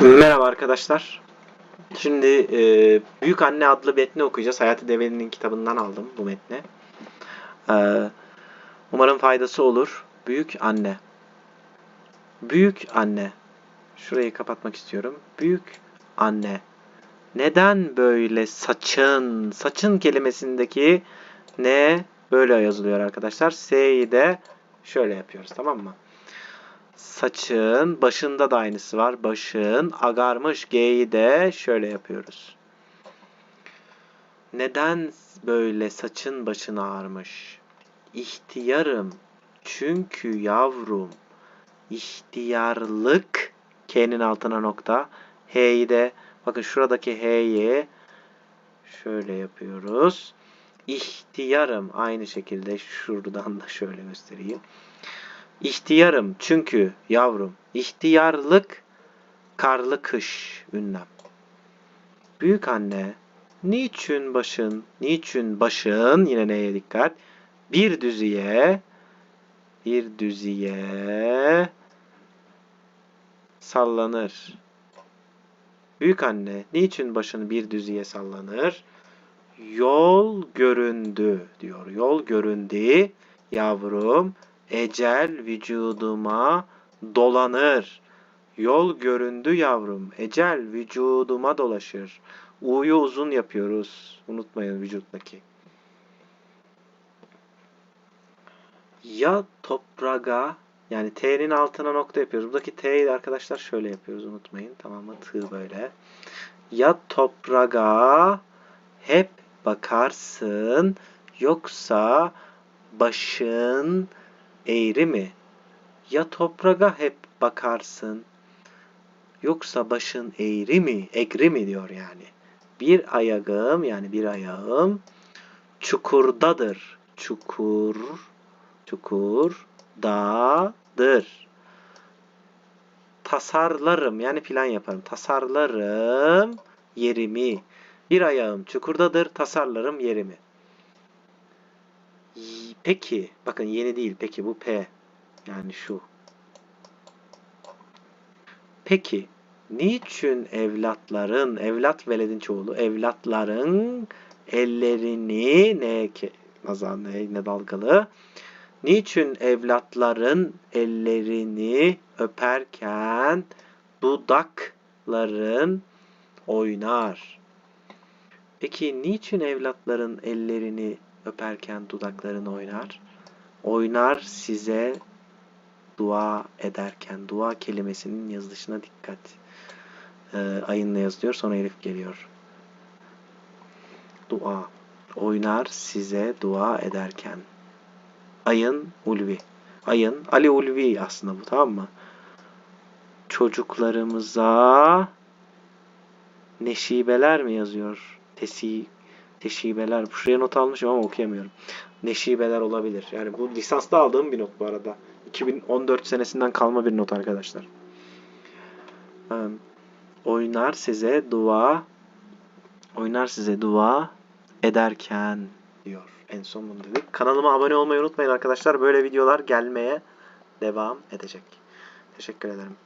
Merhaba arkadaşlar. Şimdi e, Büyük Anne adlı metni okuyacağız. Hayati Develi'nin kitabından aldım bu metni. E, umarım faydası olur. Büyük Anne. Büyük Anne. Şurayı kapatmak istiyorum. Büyük Anne. Neden böyle saçın? Saçın kelimesindeki ne böyle yazılıyor arkadaşlar. S'yi de şöyle yapıyoruz tamam mı? Saçın başında da aynısı var. Başın agarmış G'yi de şöyle yapıyoruz. Neden böyle saçın başın ağarmış? İhtiyarım. Çünkü yavrum. İhtiyarlık. K'nin altına nokta. H'yi de bakın şuradaki H'yi şöyle yapıyoruz. İhtiyarım. Aynı şekilde şuradan da şöyle göstereyim. İhtiyarım çünkü yavrum. İhtiyarlık karlı kış ünlem. Büyük anne niçin başın niçin başın yine neye dikkat bir düzüye bir düzüye sallanır. Büyük anne niçin başın bir düzüye sallanır? Yol göründü diyor. Yol göründü yavrum Ecel vücuduma dolanır. Yol göründü yavrum. Ecel vücuduma dolaşır. U'yu uzun yapıyoruz. Unutmayın vücuttaki. Ya toprağa yani T'nin altına nokta yapıyoruz. Buradaki T'yi arkadaşlar şöyle yapıyoruz. Unutmayın. Tamam mı? Tığ böyle. Ya toprağa hep bakarsın yoksa başın eğri mi? Ya toprağa hep bakarsın, yoksa başın eğri mi, egri mi diyor yani. Bir ayağım yani bir ayağım çukurdadır. Çukur, çukur, dağdır. Tasarlarım yani plan yaparım. Tasarlarım yerimi. Bir ayağım çukurdadır, tasarlarım yerimi. Peki, bakın yeni değil. Peki bu P. Yani şu. Peki, niçin evlatların, evlat veledin çoğulu, evlatların ellerini ne nazar ne, ne dalgalı? Niçin evlatların ellerini öperken dudakların oynar? Peki niçin evlatların ellerini öperken dudakların oynar. Oynar size dua ederken. Dua kelimesinin yazılışına dikkat. Ee, ayınla yazılıyor. Sonra elif geliyor. Dua. Oynar size dua ederken. Ayın ulvi. Ayın Ali ulvi aslında bu tamam mı? Çocuklarımıza neşibeler mi yazıyor? Tesi Teşibeler. Şuraya not almışım ama okuyamıyorum. Neşibeler olabilir. Yani bu lisansta aldığım bir not bu arada. 2014 senesinden kalma bir not arkadaşlar. Oynar size dua oynar size dua ederken diyor. En son bunu dedik. Kanalıma abone olmayı unutmayın arkadaşlar. Böyle videolar gelmeye devam edecek. Teşekkür ederim.